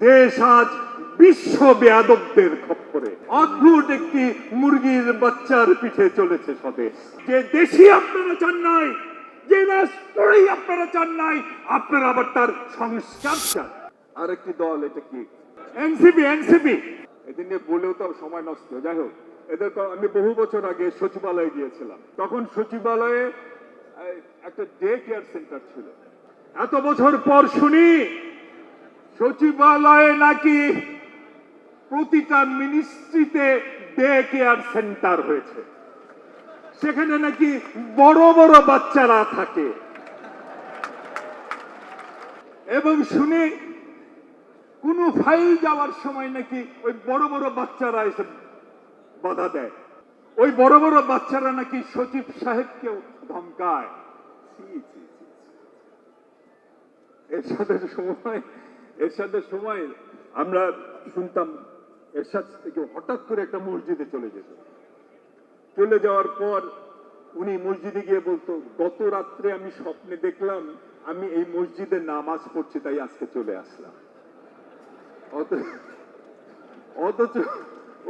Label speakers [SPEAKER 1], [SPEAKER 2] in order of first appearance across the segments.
[SPEAKER 1] দেশ আজ বিশ্ব বেয়াদবদের খপ্পরে। অদ্ভুত একটি মুরগির বাচ্চার পিঠে চলেছে স্বদেশ। যে দেশি আপনারা চান নাই, যে রাষ্ট্রই আপনারা চান নাই, আপনারা আবার তার সংস্কার চান। আরেকটি দল, এটা কি? এনসিপি এনসিপি এদের নিয়ে বলেও তো সময় নষ্ট। যাই হোক, এদের ক- আমি বহু বছর আগে সচিবালয়ে গিয়েছিলাম। তখন সচিবালয়ে একটা ডে কেয়ার সেন্টার ছিল। এত বছর পর শুনি সচিবালয়ে নাকি প্রতিটা মিনিস্ট্রিতে ডে কেয়ার সেন্টার হয়েছে। সেখানে নাকি বড় বড় বাচ্চারা থাকে। এবং শুনে কোনো ফাইল যাওয়ার সময় নাকি ওই বড় বড় বাচ্চারা এসে বাধা দেয়। ওই বড় বড় বাচ্চারা নাকি সচিব সাহেবকেও ধমকায়। ছি, ছি। সময় এরশাদের সময় আমরা শুনতাম এরশাদ থেকে হঠাৎ করে একটা মসজিদে চলে যেত। চলে যাওয়ার পর উনি মসজিদে গিয়ে বলতো, গত রাত্রে আমি স্বপ্নে দেখলাম, আমি এই মসজিদে নামাজ পড়ছি, তাই আজকে চলে আসলাম। অথচ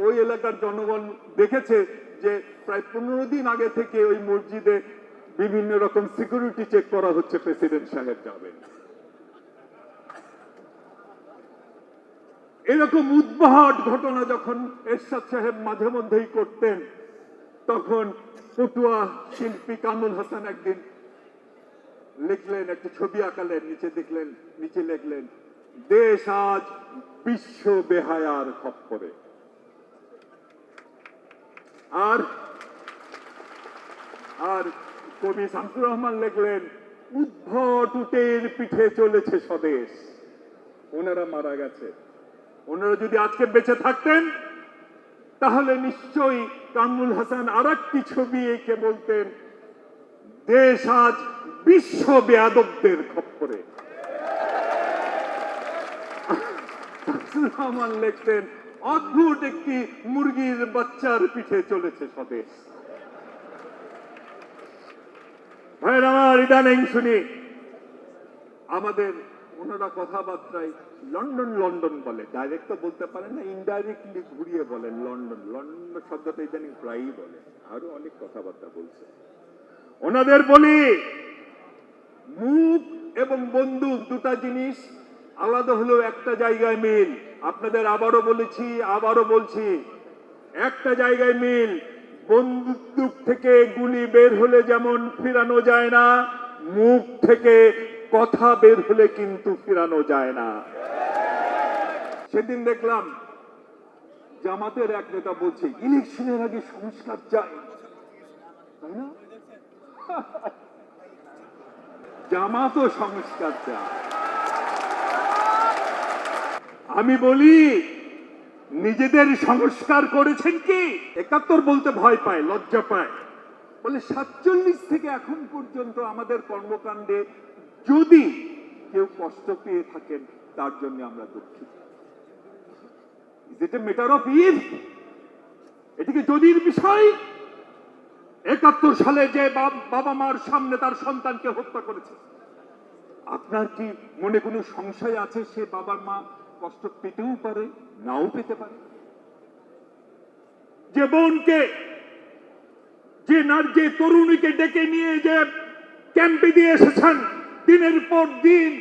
[SPEAKER 1] ওই এলাকার জনগণ দেখেছে যে প্রায় পনেরো দিন আগে থেকে ওই মসজিদে বিভিন্ন রকম সিকিউরিটি চেক করা হচ্ছে প্রেসিডেন্ট সাহেব যাবেন। এরকম উদ্ভট ঘটনা যখন এরশাদ সাহেব মাঝে মধ্যেই করতেন, তখন পটুয়া শিল্পী কামুল হাসান একদিন লিখলেন, একটা ছবি আঁকালেন, নিচে দেখলেন, নিচে লিখলেন, দেশ আজ বিশ্ব বেহায়ার খপ্পরে। আর আর কবি শামসুর রহমান লিখলেন, উদ্ভট উটের পিঠে চলেছে স্বদেশ। ওনারা মারা গেছে। ওনারা যদি আজকে বেঁচে থাকতেন, তাহলে নিশ্চয়ই কামরুল হাসান আর একটি ছবি এঁকে বলতেন, দেশ আজ বিশ্ব বেয়াদবদের খপ্পরে। রহমান লিখতেন, অদ্ভুত একটি মুরগির বাচ্চার পিঠে চলেছে স্বদেশ। ভাইয়ের, আমার ইদানিং শুনি, আমাদের ওনারা কথাবার্তায় লন্ডন লন্ডন বলে। ডাইরেক্ট তো বলতে পারেন না ইনডাইরেক্টলি ঘুরিয়ে বলেন লন্ডন। লন্ডন শব্দটা ইদানিং প্রায়ই বলে। আরও অনেক কথাবার্তা বলছে। ওনাদের বলি, মুখ এবং বন্দুক দুটা জিনিস আলাদা হলেও একটা জায়গায় মিল। আপনাদের আবারও বলেছি, আবারও বলছি, একটা জায়গায় মিল। বন্দুক থেকে গুলি বের হলে যেমন ফিরানো যায় না, মুখ থেকে কথা বের হলে কিন্তু ফিরানো যায় না। সেদিন দেখলাম জামাতের এক নেতা বলছে, ইলেকশনের আগে সংস্কার চাই। তাই না? জামাতও সংস্কার আমি বলি, নিজেদের সংস্কার করেছেন কি? একাত্তর বলতে ভয় পায়, লজ্জা পায়। বলে, সাতচল্লিশ থেকে এখন পর্যন্ত আমাদের কর্মকাণ্ডে যদি কেউ কষ্ট পেয়ে থাকেন, তার জন্য আমরা দুঃখিত। এটা মেটার অফ ইফ এটিকে যদির বিষয়, একাত্তর সালে যে বাবা মার সামনে তার সন্তানকে হত্যা করেছে। আপনার কি মনে কোনো সংশয় আছে সে বাবার মা কষ্ট পেতেও পারে, নাও পেতে পারে? যে বোনকে, যে নার, যে তরুণীকে ডেকে নিয়ে যে ক্যাম্পে দিয়ে এসেছেন দিনের পর দিন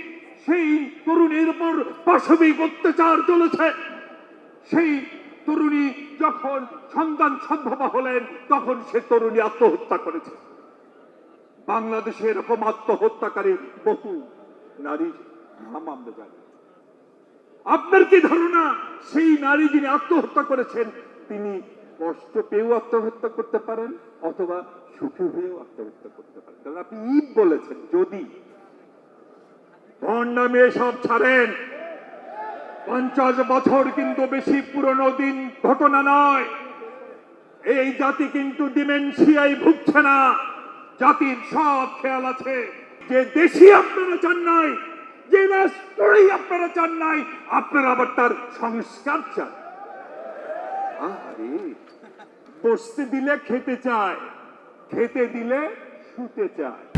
[SPEAKER 1] সেই তরুণীর উপর পাশবিক অত্যাচার চলেছে। সেই তরুণী যখন সন্তান সম্ভবা হলেন, তখন সে তরুণী আত্মহত্যা করেছে। বাংলাদেশে এরকম আত্মহত্যাকারী বহু নারী নাম আমরা জানি। আপনার কি ধারণা? সেই নারী যিনি আত্মহত্যা করেছেন, তিনি কষ্ট পেয়েও আত্মহত্যা করতে পারেন, অথবা সুখী হয়েও আত্মহত্যা করতে পারেন। কারণ আপনি ঈদ বলেছেন, যদি নামে সব ছাড়েন। পঞ্চাশ বছর কিন্তু বেশি পুরনো দিন ঘটনা নয়। এই জাতি কিন্তু ডিমেনশিয়ায় ভুগছে না। জাতির সব খেয়াল আছে। যে দেশি আপনারা চান নাই, যে রাষ্ট্রই আপনারা চান নাই, আপনারা আবার তার সংস্কার চান। আরে বসতে দিলে খেতে চায়, খেতে দিলে শুতে চায়।